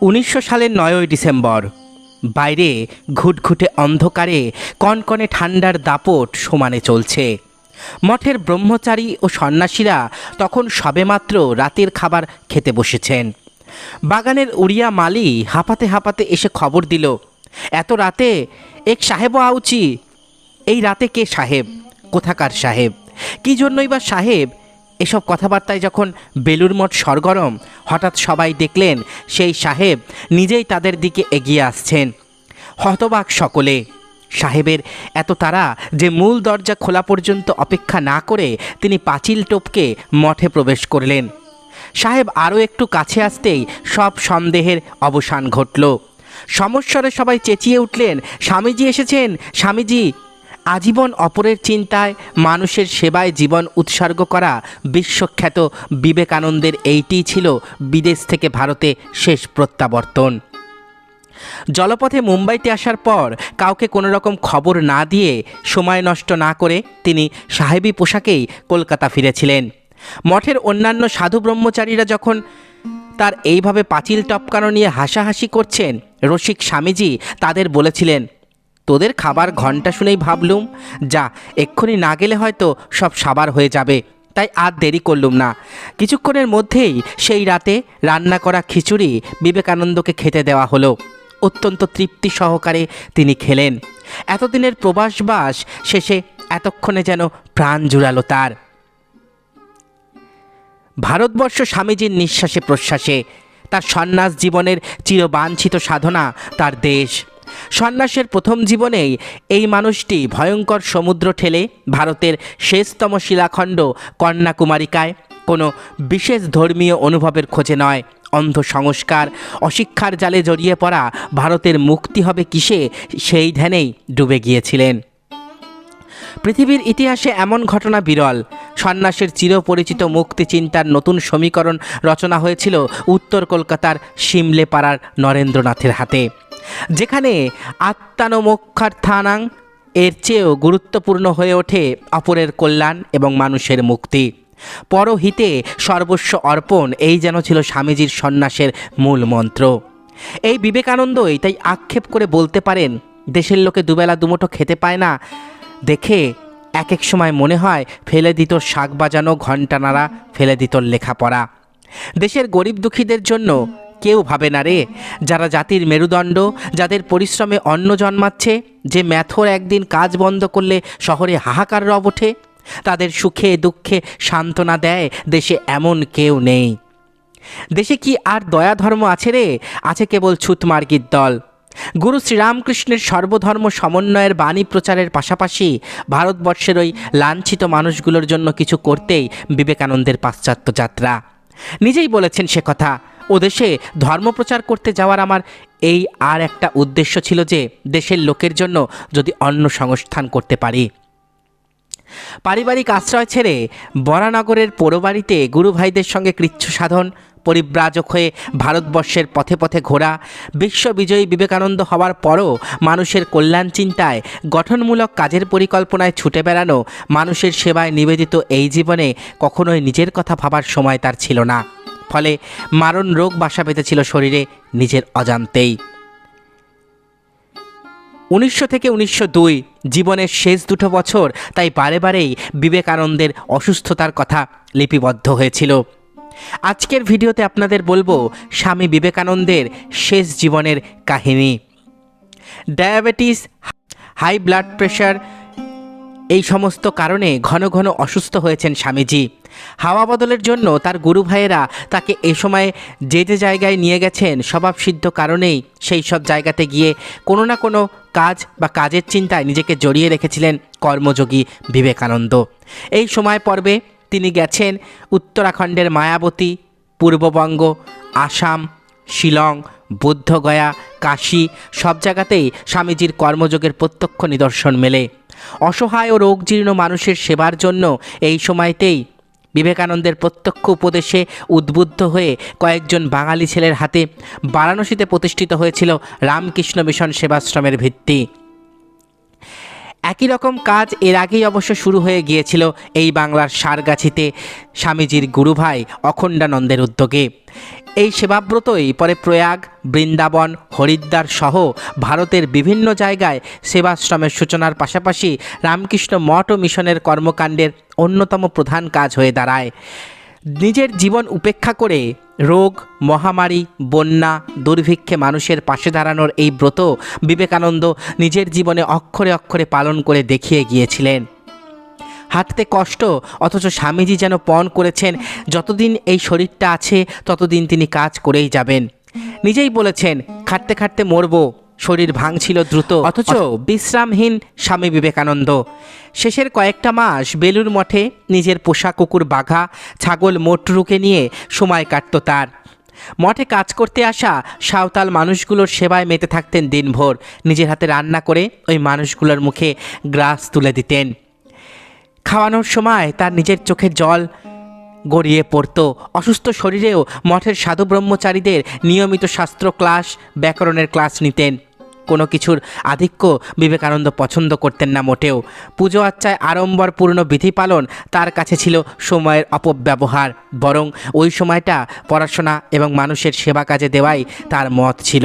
উনিশশো সালের নয়ই ডিসেম্বর। বাইরে ঘুটঘুটে অন্ধকারে কনকনে ঠান্ডার দাপট সমানে চলছে। মঠের ব্রহ্মচারী ও সন্ন্যাসীরা তখন সবেমাত্র রাতের খাবার খেতে বসেছেন। বাগানের উড়িয়া মালি হাঁপাতে হাঁপাতে এসে খবর দিল, এত রাতে? এক সাহেবও আউচি এই রাতে কে সাহেব? কোথাকার সাহেব? কী জন্যই বা সাহেব এসব কথাবার্তায় যখন বেলুর মঠ সরগরম, হঠাৎ সবাই দেখলেন সেই সাহেব নিজেই তাদের দিকে এগিয়ে আসছেন। হতবাক সকলে। সাহেবের এত তারা যে মূল দরজা খোলা পর্যন্ত অপেক্ষা না করে তিনি পাঁচিল টপকে মঠে প্রবেশ করলেন। সাহেব আরও একটু কাছে আসতেই সব সন্দেহের অবসান ঘটল। সমস্বরে সবাই চেঁচিয়ে উঠলেন, স্বামীজি এসেছেন, স্বামীজি। আজীবন অপরের চিন্তায়, মানুষের সেবায় জীবন উৎসর্গ করা বিশ্বখ্যাত বিবেকানন্দের এইটিই ছিল বিদেশ থেকে ভারতে শেষ প্রত্যাবর্তন। জলপথে মুম্বাইতে আসার পর কাউকে কোনো রকম খবর না দিয়ে সময় নষ্ট না করে তিনি সাহেবী পোশাকেই কলকাতা ফিরেছিলেন। মঠের অন্যান্য সাধু ব্রহ্মচারীরা যখন তার এইভাবে পাঁচিল টপকানো নিয়ে হাসাহাসি করছেন, রসিক স্বামীজি তাদের বলেছিলেন তোদের খাবার ঘণ্টা শুনেই ভাবলুম, যা, এক্ষুনি না গেলে হয়তো সব সাবার হয়ে যাবে। তাই আর দেরি করলুম না। কিছুক্ষণের মধ্যেই সেই রাতে রান্না করা খিচুড়ি বিবেকানন্দকে খেতে দেওয়া হলো। অত্যন্ত তৃপ্তি সহকারে তিনি খেলেন। এতদিনের প্রবাসবাস শেষে এতক্ষণে যেন প্রাণ জুড়ালো তার। ভারতবর্ষ স্বামীজির নিঃশ্বাসে প্রশ্বাসে, তার সন্ন্যাস জীবনের চিরবাঞ্ছিত সাধনা তার দেশ। সন্ন্যাসের প্রথম জীবনেই এই মানুষটি ভয়ঙ্কর সমুদ্র ঠেলে ভারতের শেষতম শিলাখণ্ড কন্যাকুমারিকায়। কোনো বিশেষ ধর্মীয় অনুভবের খোঁজে নয়। অন্ধ সংস্কার অশিক্ষার জালে জড়িয়ে পড়া ভারতের মুক্তি হবে কিসে সেই ধ্যানেই ডুবে গিয়েছিলেন। পৃথিবীর ইতিহাসে এমন ঘটনা বিরল। সন্ন্যাসের চিরপরিচিত মুক্তি চিন্তার নতুন সমীকরণ রচনা হয়েছিল উত্তর কলকাতার সিমলে পাড়ার নরেন্দ্রনাথের হাতে। যেখানে আত্মানমোক্ষার্থানাং এর চেয়েও গুরুত্বপূর্ণ হয়ে ওঠে অপরের কল্যাণ এবং মানুষের মুক্তি। পরহিতে সর্বস্ব অর্পণ, এই যেন ছিল স্বামীজির সন্ন্যাসের মূল মন্ত্র। এই বিবেকানন্দই তাই আক্ষেপ করে বলতে পারেন, দেশের লোকে দুবেলা দুমুঠো খেতে পায় না। দেখে এক এক সময় মনে হয় ফেলে দিত শাক বাজানো, ঘণ্টা নাড়া, ফেলে দিত লেখাপড়া। দেশের গরিব দুঃখীদের জন্য কেউ ভাবে না রে। যারা জাতির মেরুদণ্ড, যাদের পরিশ্রমে অন্ন জন্মাচ্ছে, যে ম্যাথর একদিন কাজ বন্ধ করলে শহরে হাহাকার রব ওঠে, তাদের সুখে দুঃখে সান্ত্বনা দেয়, দেশে এমন কেউ নেই। দেশে কি আর দয়া ধর্ম আছে রে? আছে কেবল ছুতমার্গির দল। গুরু শ্রীরামকৃষ্ণের সর্বধর্ম সমন্বয়ের বাণী প্রচারের পাশাপাশি ভারতবর্ষের ওই লাঞ্ছিত মানুষগুলোর জন্য কিছু করতেই বিবেকানন্দের পাশ্চাত্য যাত্রা। নিজেই বলেছেন সে কথা। ও দেশে ধর্ম প্রচার করতে যাওয়ার আমার এই আর একটা উদ্দেশ্য ছিল যে, দেশের লোকের জন্য যদি অন্য সংস্থান করতে পারি। পারিবারিক আশ্রয় ছেড়ে বরানগরের পৌরবাড়িতে গুরুভাইদের সঙ্গে কৃচ্ছ সাধন পরিব্রাজক হয়ে ভারতবর্ষের পথে পথে ঘোরা, বিশ্ববিজয়ী বিবেকানন্দ হওয়ার পরও মানুষের কল্যাণ চিন্তায়, গঠনমূলক কাজের পরিকল্পনায় ছুটে বেড়ানো, মানুষের সেবায় নিবেদিত এই জীবনে কখনোই নিজের কথা ভাবার সময় তার ছিল না। ফলে মারণ রোগ বাসা বেঁধেছিল শরীরে নিজের অজান্তেই। উনিশশো থেকে উনিশশো দুই জীবনের শেষ দুটো বছর তাই বারে বারেই বিবেকানন্দের অসুস্থতার কথা লিপিবদ্ধ হয়েছিল। আজকের ভিডিওতে আপনাদের বলব স্বামী বিবেকানন্দের শেষ জীবনের কাহিনী। ডায়াবেটিস, হাই ব্লাড প্রেশার, এই সমস্ত কারণে ঘন ঘন অসুস্থ হয়েছেন স্বামীজি। হাওয়া বদলের জন্য তার গুরু ভাইয়েরা তাকে এ সময় যে যে জায়গায় নিয়ে গেছেন স্বভাবসিদ্ধ কারণেই সেই সব জায়গাতে গিয়ে কোনো না কোনো কাজ বা কাজের চিন্তায় নিজেকে জড়িয়ে রেখেছিলেন কর্মযোগী বিবেকানন্দ। এই সময় পর্বে তিনি গেছেন উত্তরাখণ্ডের মায়াবতী, পূর্ববঙ্গ, আসাম, শিলং, বুদ্ধগয়া, কাশী, সব জায়গাতেই স্বামীজির কর্মযোগের প্রত্যক্ষ নিদর্শন মেলে। অসহায় ও রোগজীর্ণ মানুষের সেবার জন্য এই সময়তেই বিবেকানন্দের প্রত্যক্ষ উপদেশে উদ্বুদ্ধ হয়ে কয়েকজন বাঙালি ছেলের হাতে বারাণসীতে প্রতিষ্ঠিত হয়েছিল রামকৃষ্ণ মিশন সেবাশ্রমের ভিত্তি। একই রকম কাজ এর আগেই অবশ্য শুরু হয়ে গিয়েছিল এই বাংলার সারগাছিতে স্বামীজির গুরুভাই অখণ্ডানন্দের উদ্যোগে। এই সেবাব্রতই পরে প্রয়াগ, বৃন্দাবন, হরিদ্বার সহ ভারতের বিভিন্ন জায়গায় সেবাশ্রমের সূচনার পাশাপাশি রামকৃষ্ণ মঠ ও মিশনের কর্মকাণ্ডের অন্যতম প্রধান কাজ হয়ে দাঁড়ায়। নিজের জীবন উপেক্ষা করে রোগ, মহামারী, বন্যা, দুর্ভিক্ষে মানুষের পাশে দাঁড়ানোর এই ব্রত বিবেকানন্দ নিজের জীবনে অক্ষরে অক্ষরে পালন করে দেখিয়ে গিয়েছিলেন। হাঁটতে কষ্ট, অথচ স্বামীজি যেন পণ করেছেন, যতদিন এই শরীরটা আছে, ততদিন তিনি কাজ করেই যাবেন। নিজেই বলেছেন, খাটতে খাটতে মরবো। শরীর ভাঙছিল দ্রুত। অথচ বিশ্রামহীন স্বামী বিবেকানন্দ। শেষের কয়েকটা মাস বেলুর মঠে নিজের পোষা কুকুর বাঘা ছাগল মোটরুকে নিয়ে সময় কাটত তার। মঠে কাজ করতে আসা সাঁওতাল মানুষগুলোর সেবায় মেতে থাকতেন দিনভর। নিজের হাতে রান্না করে ওই মানুষগুলোর মুখে গ্রাস তুলে দিতেন। খাওয়ানোর সময় তার নিজের চোখে জল গড়িয়ে পড়তো। অসুস্থ শরীরেও মঠের সাধু ব্রহ্মচারীদের নিয়মিত শাস্ত্র ক্লাস ব্যাকরণের ক্লাস নিতেন। কোনো কিছুর আধিক্য বিবেকানন্দ পছন্দ করতেন না মোটেও। পুজো আচ্চায় আড়ম্বরপূর্ণ বিধি পালন তার কাছে ছিল সময়ের অপব্যবহার, বরং ওই সময়টা পড়াশোনা এবং মানুষের সেবা কাজে দেওয়াই তার মত ছিল।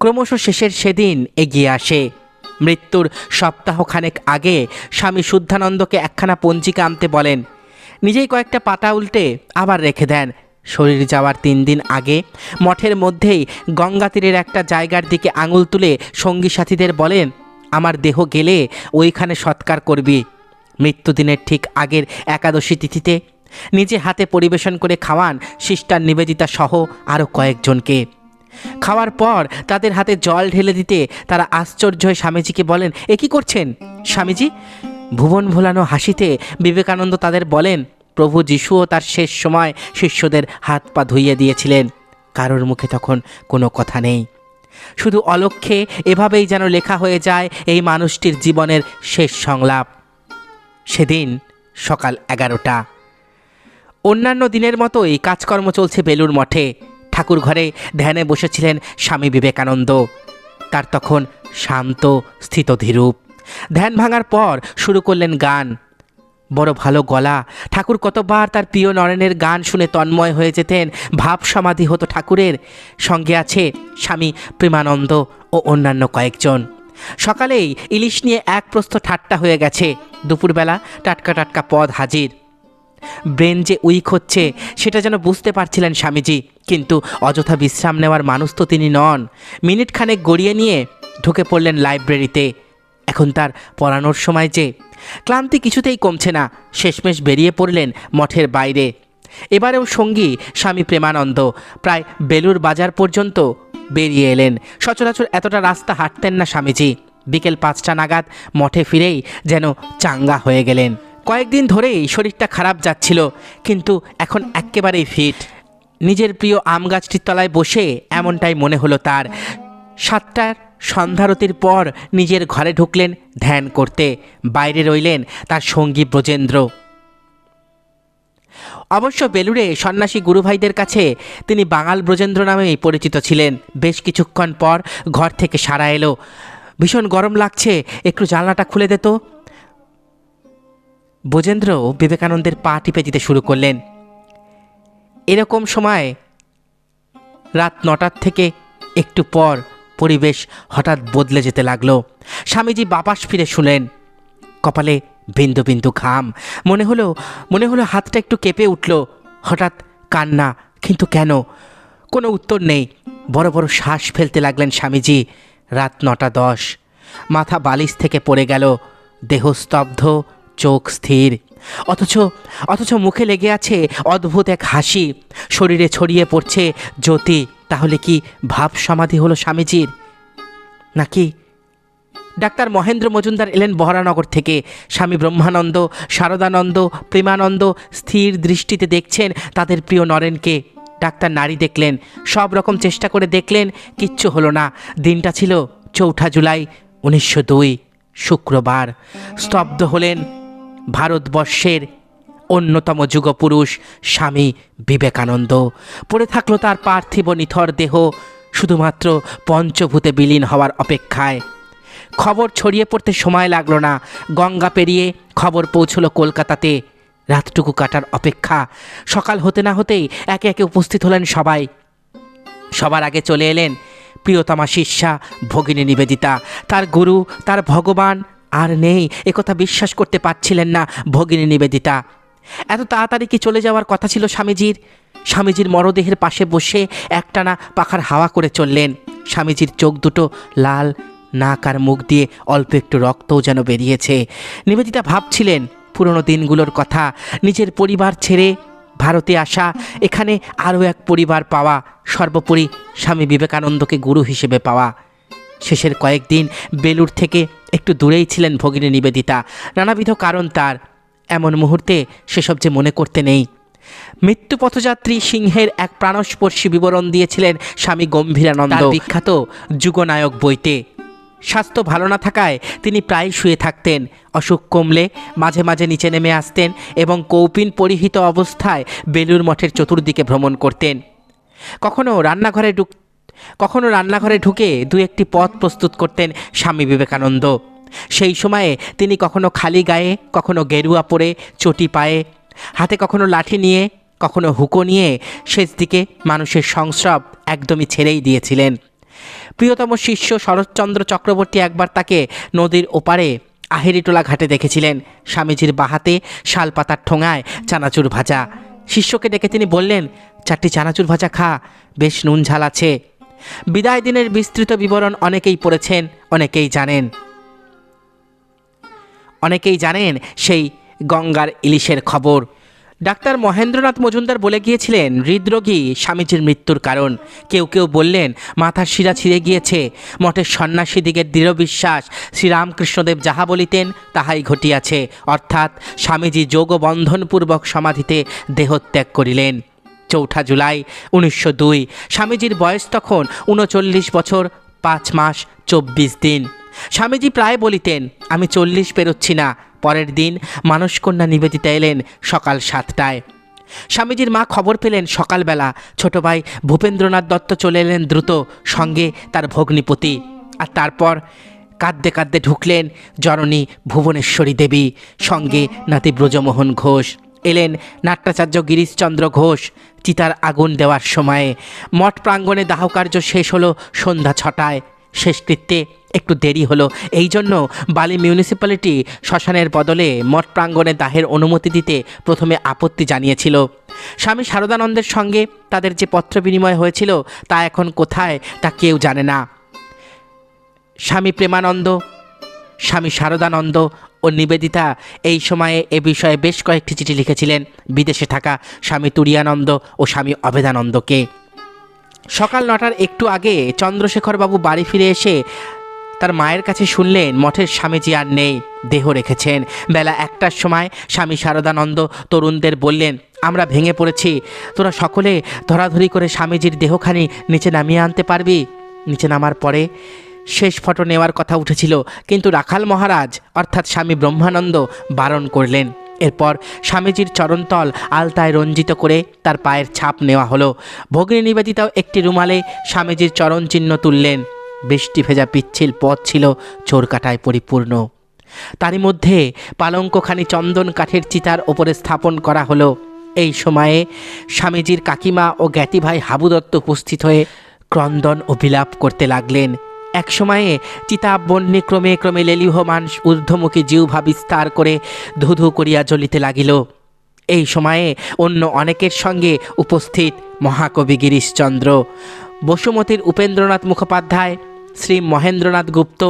ক্রমশ শেষের সেদিন এগিয়ে আসে। মৃত্যুর সপ্তাহখানেক আগে স্বামী শুদ্ধানন্দকে একখানা পঞ্জিকা আনতে বলেন, নিজেই কয়েকটা পাতা উল্টে আবার রেখে দেন শরীর যাওয়ার তিন দিন আগে মঠের মধ্যেই গঙ্গা তীরের একটা জায়গার দিকে আঙুল তুলে সঙ্গী সাথীদের বলেন আমার দেহ গেলে ওইখানে সৎকার করবি। মৃত্যুদিনের ঠিক আগের একাদশী তিথিতে নিজে হাতে পরিবেশন করে খাওয়ান সিস্টার নিবেদিতা সহ আরও কয়েকজনকে। খাওয়ার পর তাদের হাতে জল ঢেলে দিতে তারা আশ্চর্য হয়ে স্বামীজিকে বলেন, এ কী করছেন? স্বামীজি ভুবন ভোলানো হাসিতে বিবেকানন্দ তাদের বলেন প্রভু যিশুও তার শেষ সময় শিষ্যদের হাত পা ধুইয়ে দিয়েছিলেন। কারোর মুখে তখন কোনো কথা নেই। শুধু অলক্ষ্যে এভাবেই যেন লেখা হয়ে যায় এই মানুষটির জীবনের শেষ সংলাপ। সেদিন সকাল এগারোটা। অন্যান্য দিনের মতোই কাজকর্ম চলছে বেলুর মঠে। ঠাকুর ঘরে ধ্যানে বসেছিলেন স্বামী বিবেকানন্দ। তার তখন শান্ত, স্থিতধীরূপ। ধ্যান ভাঙার পর শুরু করলেন গান। বড় ভালো গলা। ঠাকুর কতবার তার প্রিয় নরেনের গান শুনে তন্ময় হয়ে যেতেন। ভাব সমাধি হতো ঠাকুরের। সঙ্গে আছে স্বামী প্রেমানন্দ ও অন্যান্য কয়েকজন। সকালেই ইলিশ নিয়ে এক প্রস্থ ঠাট্টা হয়ে গেছে। দুপুরবেলা টাটকা টাটকা পদ হাজির। ব্রেন যে উইক হচ্ছে, সেটা যেন বুঝতে পারছিলেন স্বামীজি। কিন্তু অযথা বিশ্রাম নেওয়ার মানুষ তো তিনি নন। মিনিট খানেক গড়িয়ে নিয়ে ঢুকে পড়লেন লাইব্রেরিতে। এখন তার পড়ানোর সময় যে ক্লান্তি কিছুতেই কমছে না। শেষমেশ বেরিয়ে পড়লেন মঠের বাইরে। এবারেও সঙ্গী স্বামী প্রেমানন্দ। প্রায় বেলুর বাজার পর্যন্ত বেরিয়ে এলেন। সচরাচর এতটা রাস্তা হাঁটতেন না স্বামীজি। বিকেল পাঁচটা নাগাদ মঠে ফিরেই যেন চাঙ্গা হয়ে গেলেন। কয়েকদিন ধরেই শরীরটা খারাপ যাচ্ছিল, কিন্তু এখন একেবারেই ফিট। নিজের প্রিয় আম গাছটির তলায় বসে এমনটাই মনে হলো তার। সাতটার সন্ধ্যারতির পর নিজের ঘরে ঢুকলেন ধ্যান করতে। বাইরে রইলেন তার সঙ্গী ব্রজেন্দ্র। অবশ্য বেলুড়ে সন্ন্যাসী গুরুভাইদের কাছে তিনি বাঙাল ব্রজেন্দ্র নামেই পরিচিত ছিলেন। বেশ কিছুক্ষণ পর ঘর থেকে সারা এলো। ভীষণ গরম লাগছে, একটু জানলাটা খুলে দে তো। ব্রজেন্দ্র বিবেকানন্দের পা টিপে দিতে শুরু করলেন। এরকম সময় রাত নটার থেকে একটু পর পরিবেশ হঠাৎ বদলে যেতে লাগল। স্বামীজি বাপাস ফিরে শুনলেন কপালে বিন্দু বিন্দু ঘাম। মনে হলো মনে হলো হাতটা একটু কেঁপে উঠল। হঠাৎ কান্না, কিন্তু কেন? কোনো উত্তর নেই। বড় বড় শ্বাস ফেলতে লাগলেন স্বামীজি। রাত নটা দশ। মাথা বালিশ থেকে পড়ে গেল। দেহস্তব্ধ চোখ স্থির। অথচ অথচ মুখে লেগে আছে অদ্ভুত এক হাসি। শরীরে ছড়িয়ে পড়ছে জ্যোতি। তাহলে কি ভাব সমাধি হলো স্বামীজির? নাকি ডাক্তার মহেন্দ্র মজুমদার এলেন বহরানগর থেকে? স্বামী ব্রহ্মানন্দ, শারদানন্দ, প্রেমানন্দ স্থির দৃষ্টিতে দেখছেন তাদের প্রিয় নরেনকে। ডাক্তার নারী দেখলেন, সব রকম চেষ্টা করে দেখলেন, কিচ্ছু হলো না। দিনটা ছিল চৌঠা জুলাই উনিশশো দুই, শুক্রবার। স্তব্ধ হলেন ভারতবর্ষের অন্যতম যুগপুরুষ স্বামী বিবেকানন্দ। পড়ে থাকল তার পার্থিব নিথর দেহ, শুধুমাত্র পঞ্চভূতে বিলীন হওয়ার অপেক্ষায়। খবর ছড়িয়ে পড়তে সময় লাগল না, গঙ্গা পেরিয়ে খবর পৌঁছলো কলকাতাতে। রাতটুকু কাটার অপেক্ষা, সকাল হতে না হতেই একে একে উপস্থিত হলেন সবাই। সবার আগে চলে এলেন প্রিয়তমা শিষ্যা, ভগিনী নিবেদিতা। তার গুরু, তার ভগবান, আর নেই, একথা বিশ্বাস করতে পারছিলেন না ভগিনী নিবেদিতা। এত তাড়াতাড়ি কি চলে যাওয়ার কথা ছিল স্বামীজির? স্বামীজির মরদেহের পাশে বসে একটানা পাখার হাওয়া করে চললেন। স্বামীজির চোখ দুটো লাল, নাক আর মুখ দিয়ে অল্প একটু রক্তও যেন বেরিয়েছে। নিবেদিতা ভাবছিলেন, পুরনো দিনগুলোর কথা, নিজের পরিবার ছেড়ে ভারতে আসা, এখানে আরও এক পরিবার পাওয়া, সর্বোপরি স্বামী বিবেকানন্দকে গুরু হিসেবে পাওয়া। শেষের কয়েকদিন বেলুর থেকে একটু দূরেই ছিলেন ভগিনী নিবেদিতা। নানাবিধ কারণ তার এমন মুহূর্তে সেসব যে মনে করতে নেই। মৃত্যু পথযাত্রী সিংহের এক প্রাণস্পর্শী বিবরণ দিয়েছিলেন স্বামী গম্ভীরানন্দ। বিখ্যাত যুগনায়ক বইতে। স্বাস্থ্য ভালো না থাকায় তিনি প্রায় শুয়ে থাকতেন। অসুখ কমলে মাঝে মাঝে নিচে নেমে আসতেন এবং কৌপিন পরিহিত অবস্থায় বেলুর মঠের চতুর্দিকে ভ্রমণ করতেন। কখনো রান্নাঘরে ঢুক কখনো রান্নাঘরে ঢুকে দু একটি পথ প্রস্তুত করতেন স্বামী বিবেকানন্দ। সেই সময়ে তিনি কখনো খালি গায়ে, কখনো গেরুয়া পরে চটি পায়ে, হাতে কখনো লাঠি নিয়ে, কখনো হুকো নিয়ে শেষ দিকে মানুষের সংস্রব একদমই ছেড়েই দিয়েছিলেন। প্রিয়তম শিষ্য শরৎচন্দ্র চক্রবর্তী একবার তাকে নদীর ওপারে আহেরিটোলা ঘাটে দেখেছিলেন। স্বামীজির বাহাতে শালপাতার ঠোঙায় চানাচুর ভাজা। শিষ্যকে ডেকে তিনি বললেন, চারটি চানাচুর ভাজা খা, বেশ নুন ঝাল আছে। বিদায় দিনের বিস্তৃত বিবরণ অনেকেই পড়েছেন, অনেকেই জানেন। অনেকেই জানেন সেই গঙ্গার ইলিশের খবর। ডাক্তার মহেন্দ্রনাথ মজুমদার বলে গিয়েছিলেন, হৃদরোগী স্বামীজির মৃত্যুর কারণ। কেউ কেউ বললেন, মাথার শিরা ছিঁড়ে গিয়েছে। মঠের সন্ন্যাসীদিগের দৃঢ় বিশ্বাস, শ্রীরামকৃষ্ণদেব যাহা বলিতেন, তাহাই ঘটিয়াছে। অর্থাৎ স্বামীজি যোগবন্ধনপূর্বক সমাধিতে দেহত্যাগ করিলেন। চৌঠা জুলাই উনিশশো দুই, স্বামীজির বয়স তখন উনচল্লিশ বছর, পাঁচ মাস, চব্বিশ দিন। স্বামীজি প্রায় বলিতেন, আমি চল্লিশ পেরোচ্ছি না। পরের দিন মানসকন্যা নিবেদিতা এলেন সকাল সাতটায়। স্বামীজির মা খবর পেলেন সকালবেলা, ছোট ভাই, ভূপেন্দ্রনাথ দত্ত চলে এলেন দ্রুত, সঙ্গে তার ভগ্নিপতি। আর তারপর কাঁদতে কাঁদতে ঢুকলেন জননী ভুবনেশ্বরী দেবী, সঙ্গে নাতি ব্রজমোহন ঘোষ। এলেন নাট্যাচার্য গিরিশচন্দ্র ঘোষ, চিতার আগুন দেওয়ার সময়ে। মঠ প্রাঙ্গণে দাহকার্য শেষ হলো সন্ধ্যা ছটায়। শেষকৃত্যে একটু দেরি হলো। এই জন্য বালি মিউনিসিপ্যালিটি শ্মশানের বদলে মঠ প্রাঙ্গণে দাহের অনুমতি দিতে প্রথমে আপত্তি জানিয়েছিল। স্বামী শারদানন্দের সঙ্গে তাদের যে পত্র বিনিময় হয়েছিল তা এখন কোথায় তা কেউ জানে না। স্বামী প্রেমানন্দ, স্বামী শারদানন্দ ও নিবেদিতা এই সময়ে এ বিষয়ে বেশ কয়েকটি চিঠি লিখেছিলেন। বিদেশে থাকা স্বামী তুরিয়ানন্দ ও স্বামী অভেদানন্দকে সকাল নটার একটু আগে চন্দ্রশেখরবাবু বাড়ি ফিরে এসে তার মায়ের কাছে শুনলেন, মঠের স্বামীজি আর নেই, দেহ রেখেছেন। বেলা একটার সময় স্বামী শারদানন্দ তরুণদের বললেন, আমরা ভেঙে পড়েছি। তোরা সকলে ধরাধরি করে স্বামীজির দেহখানি নিচে নামিয়ে আনতে পারবি? নিচে নামার পরে শেষ ফটো নেওয়ার কথা উঠেছিল, কিন্তু রাখাল মহারাজ, অর্থাৎ স্বামী ব্রহ্মানন্দ, বারণ করলেন। এরপর স্বামীজির চরণতল আলতায় রঞ্জিত করে তার পায়ের ছাপ নেওয়া হলো। ভগ্নী নিবেদিতাও একটি রুমালে স্বামীজির চরণ চিহ্ন তুললেন। বৃষ্টি ভেজা পিচ্ছিল পথ ছিল চোরকাটায় পরিপূর্ণ। তারই মধ্যে পালঙ্কখানি চন্দন কাঠের চিতার ওপরে স্থাপন করা হলো। এই সময়ে স্বামীজির কাকিমা ও জ্ঞাতি ভাই হাবু দত্ত উপস্থিত হয়ে ক্রন্দন ও বিলাপ করতে লাগলেন। এক সময়ে চিতাব বন্যে ক্রমে ক্রমে লেলিহমান ঊর্ধ্বমুখী জিহ্বা বিস্তার করে ধু ধু করিয়া জ্বলিতে লাগিল। এই সময়ে অন্য অনেকের সঙ্গে উপস্থিত মহাকবি গিরিশচন্দ্র, বসুমতীর উপেন্দ্রনাথ মুখোপাধ্যায় শ্রী মহেন্দ্রনাথ গুপ্ত,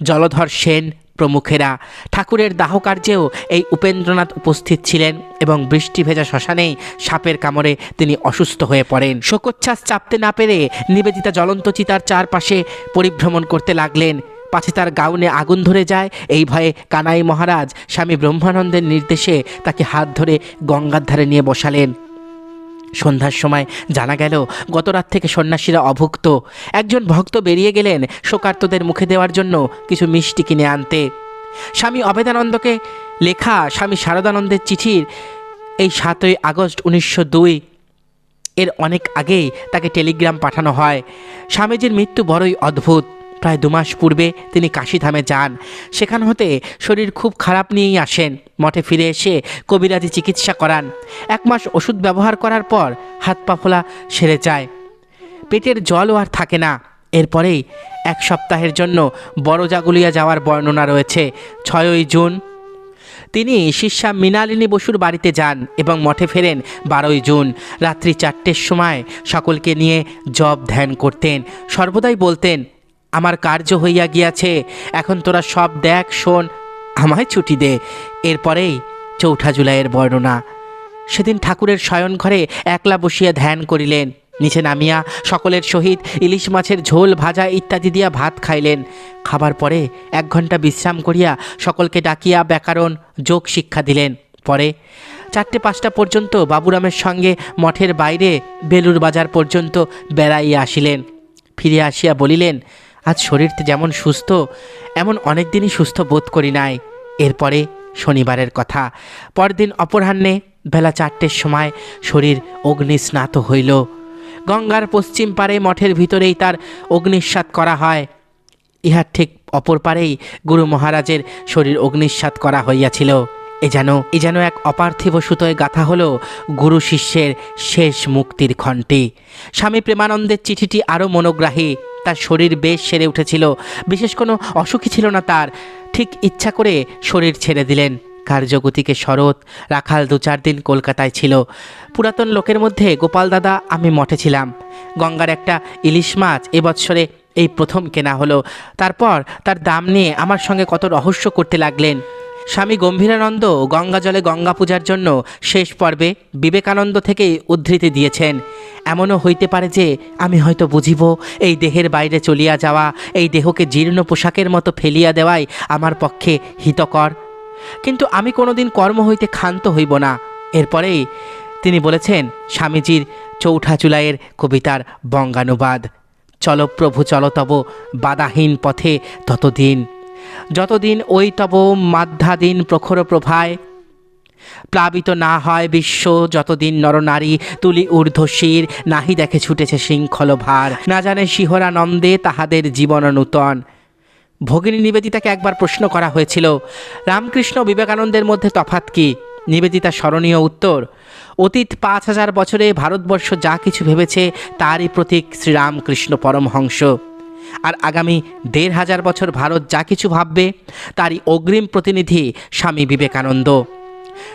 জলধর সেন প্রমুখেরা। ঠাকুরের দাহকার্যেও এই উপেন্দ্রনাথ উপস্থিত ছিলেন এবং বৃষ্টি ভেজা শ্মশানেই সাপের কামড়ে তিনি অসুস্থ হয়ে পড়েন। শোকোচ্ছ্বাস চাপতে না পেরে নিবেদিতা জ্বলন্ত চিতার চারপাশে পরিভ্রমণ করতে লাগলেন। পাছে তার গাউনে আগুন ধরে যায়, এই ভয়ে কানাই মহারাজ স্বামী ব্রহ্মানন্দের নির্দেশে তাকে হাত ধরে গঙ্গার ধারে নিয়ে বসালেন। সন্ধ্যার সময় জানা গেল গত রাত থেকে সন্ন্যাসীরা অভুক্ত। একজন ভক্ত বেরিয়ে গেলেন শোকার্তদের মুখে দেওয়ার জন্য কিছু মিষ্টি কিনে আনতে। স্বামী অবেদানন্দকে লেখা স্বামী শারদানন্দের চিঠির এই সাতই আগস্ট উনিশশো দুই। এর অনেক আগেই তাকে টেলিগ্রাম পাঠানো হয়। স্বামীজির মৃত্যু বড়ই অদ্ভুত। প্রায় দু মাস পূর্বে তিনি কাশিধামে যান। সেখান হতে শরীর খুব খারাপ নিয়েই আসেন। মঠে ফিরে এসে কবিরাজি চিকিৎসা করান। এক মাস ওষুধ ব্যবহার করার পর হাত পা ফোলা সেরে যায়। পেটের জলও আর থাকে না। এরপরেই এক সপ্তাহের জন্য বড় জাগুলিয়া যাওয়ার বর্ণনা রয়েছে। ছয়ই জুন। তিনি শিষ্যা মৃণালিনী বসুর বাড়িতে যান এবং মঠে ফেরেন বারোই জুন। রাত্রি চারটের সময় সকলকে নিয়ে জব ধ্যান করতেন। সর্বদাই বলতেন আমার কার্য হইয়া গিয়াছে। এখন তোরা সব দেখ, শোন, আমায় ছুটি দে। এরপরেই চৌঠা জুলাইয়ের বর্ণনা। সেদিন ঠাকুরের শয়ন ঘরে একলা বসিয়া ধ্যান করিলেন। নিচে নামিয়া সকলের সহিত ইলিশ মাছের ঝোল, ভাজা ইত্যাদি দিয়া ভাত খাইলেন। খাবার পরে এক ঘণ্টা বিশ্রাম করিয়া সকলকে ডাকিয়া ব্যাকরণ যোগ শিক্ষা দিলেন। পরে চারটে পাঁচটা পর্যন্ত বাবুরামের সঙ্গে মঠের বাইরে বেলুর বাজার পর্যন্ত বেড়াইয়া আসিলেন। ফিরে আসিয়া বলিলেন আজ শরীর যেমন সুস্থ, এমন অনেক দিনই সুস্থ বোধ করি নাই। এরপরে শনিবারের কথা। পরদিন অপরাহ্নে বেলা চারটের সময় শরীর অগ্নিস্নাত হইল। গঙ্গার পশ্চিম পারে মঠের ভিতরেই তার অগ্নিস্বাত করা হয়। ইহার ঠিক অপর পারেই গুরু মহারাজের শরীর অগ্নিস্বাত করা হইয়াছিল। এ যেন এ যেন এক অপার্থিব সুতোয় গাথা হলো গুরু শিষ্যের শেষ মুক্তির ক্ষণটি স্বামী প্রেমানন্দের চিঠিটি আরও মনোগ্রাহী। তার শরীর বেশ সেরে উঠেছিল। বিশেষ কোনো অসুখী ছিল না তার। ঠিক ইচ্ছা করে শরীর ছেড়ে দিলেন। কার্যগতিকে শরৎ, রাখাল দু চার দিন কলকাতায় ছিল। পুরাতন লোকের মধ্যে, গোপাল দাদা, আমি মঠে ছিলাম। গঙ্গার একটা ইলিশ মাছ এবৎসরে এই প্রথম কেনা হলো। তারপর তার দাম নিয়ে আমার সঙ্গে কত রহস্য করতে লাগলেন। স্বামী গম্ভীরানন্দ গঙ্গা জলে গঙ্গা পূজার জন্য শেষ পর্বে বিবেকানন্দ থেকেই উদ্ধৃতি দিয়েছেন। এমনও হইতে পারে যে আমি হয়তো বুঝিব, এই দেহের বাইরে চলিয়া যাওয়া, এই দেহকে জীর্ণ পোশাকের মতো ফেলিয়া দেওয়াই আমার পক্ষে হিতকর। কিন্তু আমি কোনোদিন কর্ম হইতে ক্ষান্ত হইব না। এরপরেই তিনি বলেছেন, স্বামীজির চৌঠা জুলাইয়ের কবিতার বঙ্গানুবাদ, চল প্রভু চল বাধাহীন পথে ততদিন। যতদিন ওই তব মাধ্যাদিন প্রখর প্রভায়, প্লাবিত না হয় বিশ্ব, যতদিন নরনারী তুলি ঊর্ধ্বশির নাহি দেখে ছুটেছে শৃঙ্খল ভার। না জানে শিহরানন্দে তাহাদের জীবন নূতন। ভগিনী নিবেদিতাকে একবার প্রশ্ন করা হয়েছিল, রামকৃষ্ণ বিবেকানন্দের মধ্যে তফাৎ কি? নিবেদিতা স্মরণীয় উত্তর, অতীত পাঁচ হাজার বছরে ভারতবর্ষ যা কিছু ভেবেছে তারই প্রতীক শ্রীরামকৃষ্ণ পরমহংস। আর আগামী দেড় হাজার বছর ভারত যা কিছু ভাববে, তারই অগ্রিম প্রতিনিধি স্বামী বিবেকানন্দ।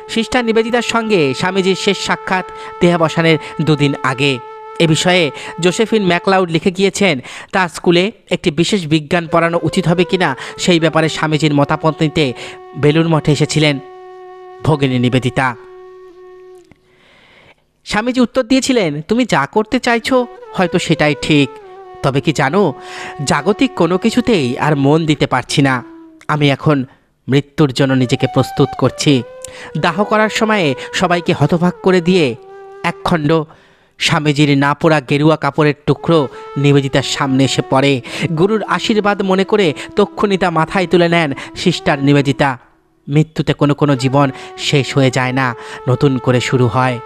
সিস্টার নিবেদিতার সঙ্গে স্বামীজির শেষ সাক্ষাৎ দেহাবসানের দুদিন আগে। এ বিষয়ে জোসেফিন ম্যাকলাউড লিখে গিয়েছেন তার স্কুলে একটি বিশেষ বিজ্ঞান পড়ানো উচিত হবে কিনা সেই ব্যাপারে স্বামীজির মতামত নিতে বেলুর মঠে এসেছিলেন। ভগিনী নিবেদিতা। স্বামীজি উত্তর দিয়েছিলেন, তুমি যা করতে চাইছো, হয়তো সেটাই ঠিক। তবে কি জানো, জাগতিক কোনো কিছুতেই আর মন দিতে পারছি না। আমি এখন মৃত্যুর জন্য নিজেকে প্রস্তুত করছি। দাহ করার সময়ে সবাইকে হতভাগ করে দিয়ে একখণ্ড স্বামীজির না পোড়া গেরুয়া কাপড়ের টুকরো নিবেদিতার সামনে এসে পড়ে। গুরুর আশীর্বাদ মনে করে তক্ষণিতা মাথায় তুলে নেন, সিস্টার নিবেদিতা, মৃত্যুতে কোনো কোনো জীবন শেষ হয়ে যায় না, নতুন করে শুরু হয়।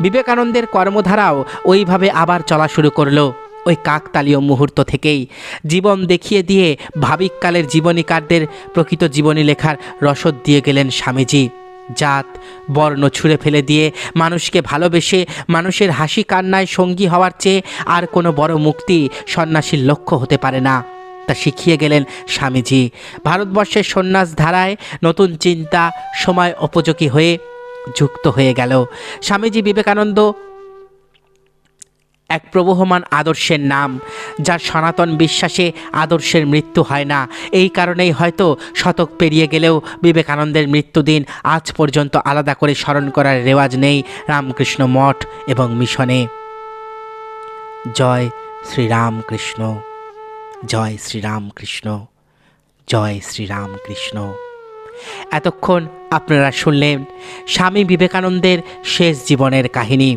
বিবেকানন্দের কর্মধারাও ওইভাবে আবার চলা শুরু করল। ওই কাকতালীয় মুহূর্ত থেকেই জীবন দেখিয়ে দিয়ে ভাবিককালের জীবনীকারদের প্রকৃত জীবনী লেখার রসদ দিয়ে গেলেন স্বামীজি। জাত, বর্ণ ছুঁড়ে ফেলে দিয়ে মানুষকে ভালোবেসে মানুষের হাসি কান্নায় সঙ্গী হওয়ার চেয়ে আর কোনো বড় মুক্তি সন্ন্যাসীর লক্ষ্য হতে পারে না। তা শিখিয়ে গেলেন স্বামীজি। ভারতবর্ষের সন্ন্যাস ধারায় নতুন চিন্তা, সময়, উপযোগী হয়ে যুক্ত হয়ে গেল। স্বামীজি বিবেকানন্দ এক প্রবহমান আদর্শের নাম, যার সনাতন বিশ্বাসে আদর্শের মৃত্যু হয় না। এই কারণেই হয়তো শতক পেরিয়ে গেলেও বিবেকানন্দের মৃত্যুদিন আজ পর্যন্ত আলাদা করে স্মরণ করার রেওয়াজ নেই রামকৃষ্ণ মঠ এবং মিশনে। জয় শ্রীরামকৃষ্ণ জয় শ্রীরামকৃষ্ণ জয় শ্রীরামকৃষ্ণ। এতক্ষণ আপনারা শুনলেন স্বামী বিবেকানন্দের শেষ জীবনের কাহিনী।